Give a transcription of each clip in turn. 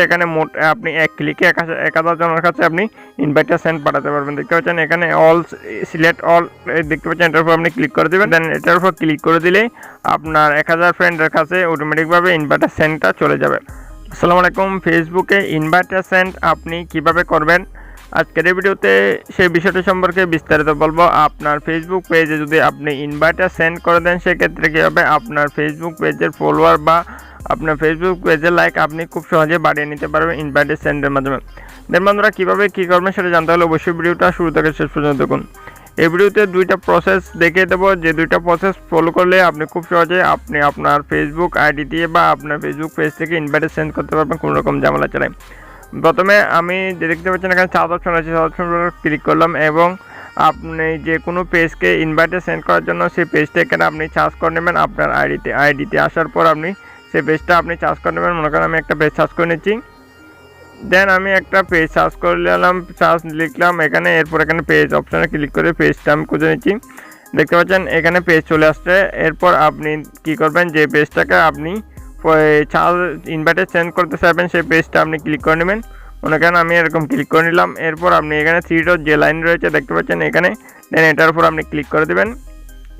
এখানে মোট আপনি এক ক্লিকে এক হাজার জনের কাছে আপনি ইনভাইটটা সেন্ড পাঠাতে পারবেন। দেখতে পাচ্ছেন এখানে অল সিলেক্ট অল দেখতে পাচ্ছেন এটার উপর আপনি ক্লিক করে দেবেন। দেন এটার উপর ক্লিক করে দিলেই আপনার এক হাজার ফ্রেন্ডের কাছে অটোমেটিকভাবে ইনভাইটার সেন্ডটা চলে যাবে। আসসালামু আলাইকুম। ফেসবুকে ইনভাইটার সেন্ড আপনি কীভাবে করবেন? আজকের এই ভিডিওতে সেই বিষয়টি সম্পর্কে বিস্তারিত বলব। আপনার ফেসবুক পেজে যদি আপনি ইনভাইটার সেন্ড করে দেন, সেক্ষেত্রে কী হবে? আপনার ফেসবুক পেজের ফলোয়ার বা আপনার ফেসবুক পেজের লাইক আপনি খুব সহজে বাড়িয়ে নিতে পারবেন ইনভাইটার সেন্ডের মাধ্যমে। দেন বন্ধুরা, কীভাবে কী করবেন সেটা জানতে হলে অবশ্যই ভিডিওটা শুরু থেকে শেষ পর্যন্ত দেখুন। এই ভিডিওতে দুইটা প্রসেস দেখিয়ে দেবো। যে দুইটা প্রসেস ফলো করলে আপনি খুব সহজে আপনি আপনার ফেসবুক আইডি দিয়ে বা আপনার ফেসবুক পেজ থেকে ইনভাইটার সেন্ড করতে পারবেন কোনো রকম ঝামেলা ছাড়াই। প্রথমে আমি যে দেখতে পাচ্ছেন এখানে চার অপশন আছে চার অপশন ক্লিক করলাম এবং আপনি যে কোনো পেজকে ইনভাইটে সেন্ড করার জন্য সেই পেজটা এখানে আপনি চার্জ করে নেবেন। আপনার আইডিতে আইডিতে আসার পর আপনি সেই পেজটা আপনি চার্জ করে নেবেন। মনে করেন আমি একটা পেজ চার্জ করে নিচ্ছি। দেন আমি একটা পেজ সার্চ করে নিলাম সার্চ লিখলাম, এখানে, এরপর এখানে পেজ অপশানে ক্লিক করে পেজটা আমি খুঁজে নিচ্ছি। দেখতে পাচ্ছেন, এখানে পেজ চলে আসছে। এরপর আপনি কি করবেন, যে পেজটাকে আপনি চার্জ ইনভাইটে সেন্ড করতে চাইবেন, সেই পেজটা আপনি ক্লিক করে নেবেন। মনে করেন আমি এরকম ক্লিক করে নিলাম। এরপর আপনি এখানে থ্রি ডট যে লাইন রয়েছে, দেখতে পাচ্ছেন এখানে। দেন এটার উপর আপনি ক্লিক করে দেবেন।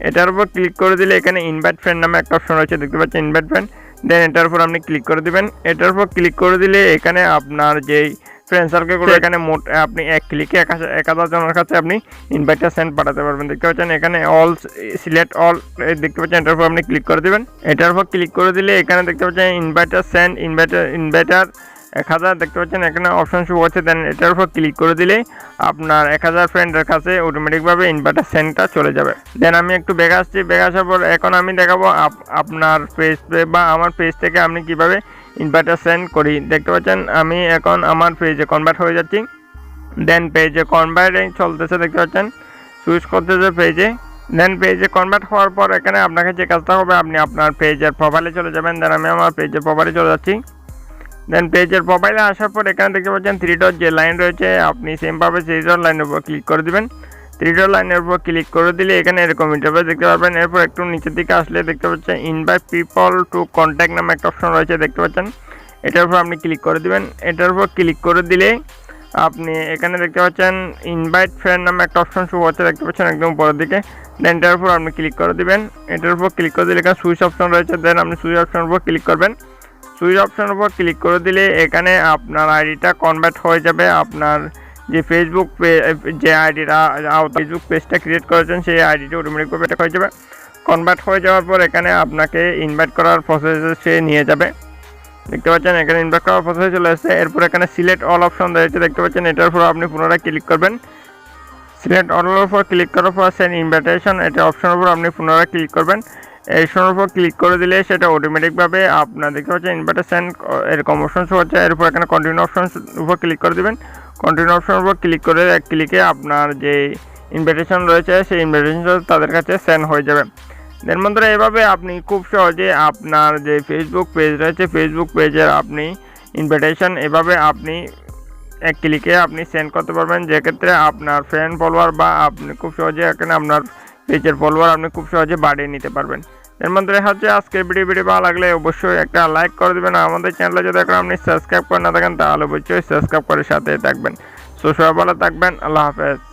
এটার উপর ক্লিক করে দিলে এখানে ইনভাইট ফ্রেন্ড নামে একটা অপশন রয়েছে, দেখতে পাচ্ছেন ইনভাইট ফ্রেন্ড দেন এটার উপর আপনি ক্লিক করে দিবেন। এটার উপর ক্লিক করে দিলে এখানে আপনার যেই ফ্রেন্ড সার্কেলগুলো এখানে মোট আপনি এক ক্লিকে এক হাজার জনের কাছে আপনি ইনভাইটার সেন্ড পাঠাতে পারবেন। দেখতে পাচ্ছেন এখানে অল সিলেক্ট অল দেখতে পাচ্ছেন এটার উপর আপনি ক্লিক করে দিবেন। এটার উপর ক্লিক করে দিলে এখানে দেখতে পাচ্ছেন ইনভাইটার সেন্ড ইনভাইটার ইনভাইটার এক হাজার দেখতে পাচ্ছেন, এখানে অপশন শো হচ্ছে দেন এটার উপর ক্লিক করে দিলে আপনার এক হাজার ফ্রেন্ডের কাছে অটোমেটিকভাবে ইনভার্টার সেন্ডটা চলে যাবে। দেন আমি একটু বেগে আসছি বেগে আসার পর এখন আমি দেখাবো আপ- আপনার পেজ বা আমার পেজ থেকে আপনি কীভাবে ইনভার্টার সেন্ড করি। দেখতে পাচ্ছেন, আমি এখন আমার পেজে কনভার্ট হয়ে যাচ্ছি। দেন পেজে কনভার্টিং চলতেছে, দেখতে পাচ্ছেন সুইচ করতেছে পেজে দেন পেজে কনভার্ট হওয়ার পর এখানে আপনাকে যে কাজটা হবে, আপনি আপনার পেজের প্রোফাইলে চলে যাবেন। দেন আমি আমার পেজের প্রোফাইলে চলে যাচ্ছি। দেন পেজের প্রোফাইলে আসার পর এখানে দেখতে পাচ্ছেন থ্রি ডট যে লাইন রয়েছে, আপনি সেমভাবে থ্রি ডট লাইনের উপর ক্লিক করে দিবেন। থ্রি ডট লাইনের উপর ক্লিক করে দিলে এখানে এরকম ইন্টারফেস দেখতে পারবেন। এরপর একটু নিচের দিকে আসলে দেখতে পাচ্ছেন ইনভাইট পিপল টু কন্ট্যাক্ট নামে একটা অপশন রয়েছে, দেখতে পাচ্ছেন। এটার উপর আপনি ক্লিক করে দিবেন। এটার উপর ক্লিক করে দিলে আপনি এখানে দেখতে পাচ্ছেন ইনভাইট ফ্রেন্ড নামে একটা অপশন শো হচ্ছে, দেখতে পাচ্ছেন একদম উপরের দিকে। দেন এটার উপর আপনি ক্লিক করে দিবেন। এটার উপর ক্লিক করে দিলে এখানে সুইচ অপশন রয়েছে। দেন আপনি সুইচ অপশনের উপর ক্লিক করবেন। সুইচ অপশনের উপর ক্লিক করে দিলে এখানে আপনার আইডিটা কনভার্ট হয়ে যাবে। আপনার যে ফেসবুক যে আইডিটা ফেসবুক পেজটা ক্রিয়েট করেছেন, সেই আইডিটা অটোমেটিকভাবে এটা হয়ে যাবে। কনভার্ট হয়ে যাওয়ার পর এখানে আপনাকে ইনভাইট করার প্রসেসে সে নিয়ে যাবে। দেখতে পাচ্ছেন, এখানে ইনভাইট করার প্রসেসে চলে আসছে এরপর এখানে সিলেক্ট অল অপশন রয়েছে। দেখতে পাচ্ছেন, এটার উপর আপনি পুনরায় ক্লিক করবেন। সিলেক্ট অলের উপর ক্লিক করার পর সেন্ড ইনভাইটেশন এটা অপশনের উপর আপনি পুনরায় ক্লিক করবেন। এই অপশনের উপর ক্লিক করে দিলে সেটা অটোমেটিকভাবে আপনার দেখতে পাচ্ছেন ইনভাইটেশন সেন্ড এরকম অপশন হচ্ছে এরপর এখানে কন্টিনিউ অপশন উপর ক্লিক করে দিবেন। কন্টিনিউ অপশনের উপর ক্লিক করে এক ক্লিকে আপনার যে ইনভিটেশন রয়েছে, সেই ইনভিটেশন তাদের কাছে সেন্ড হয়ে যাবে। দেন বন্ধুরা, এভাবে আপনি খুব সহজে আপনার যে ফেসবুক পেজ রয়েছে ফেসবুক পেজের আপনি ইনভিটেশন এভাবে আপনি এক ক্লিকে আপনি সেন্ড করতে পারবেন। যেক্ষেত্রে আপনার ফ্রেন্ড ফলোয়ার বা আপনি খুব সহজে এখানে আপনার পেজের ফলোয়ার আপনি খুব সহজে বাড়িয়ে নিতে পারবেন। এর মধ্যে হচ্ছে আজকের ভিডিও ভিডিও ভালো লাগলে অবশ্যই একটা লাইক করে দেবেন। আমাদের চ্যানেলে যদি এখন আপনি সাবস্ক্রাইব করে না থাকেন, তাহলে অবশ্যই সাবস্ক্রাইব করে সাথে থাকবেন। সো সবাই ভালো থাকবেন। আল্লাহ হাফেজ।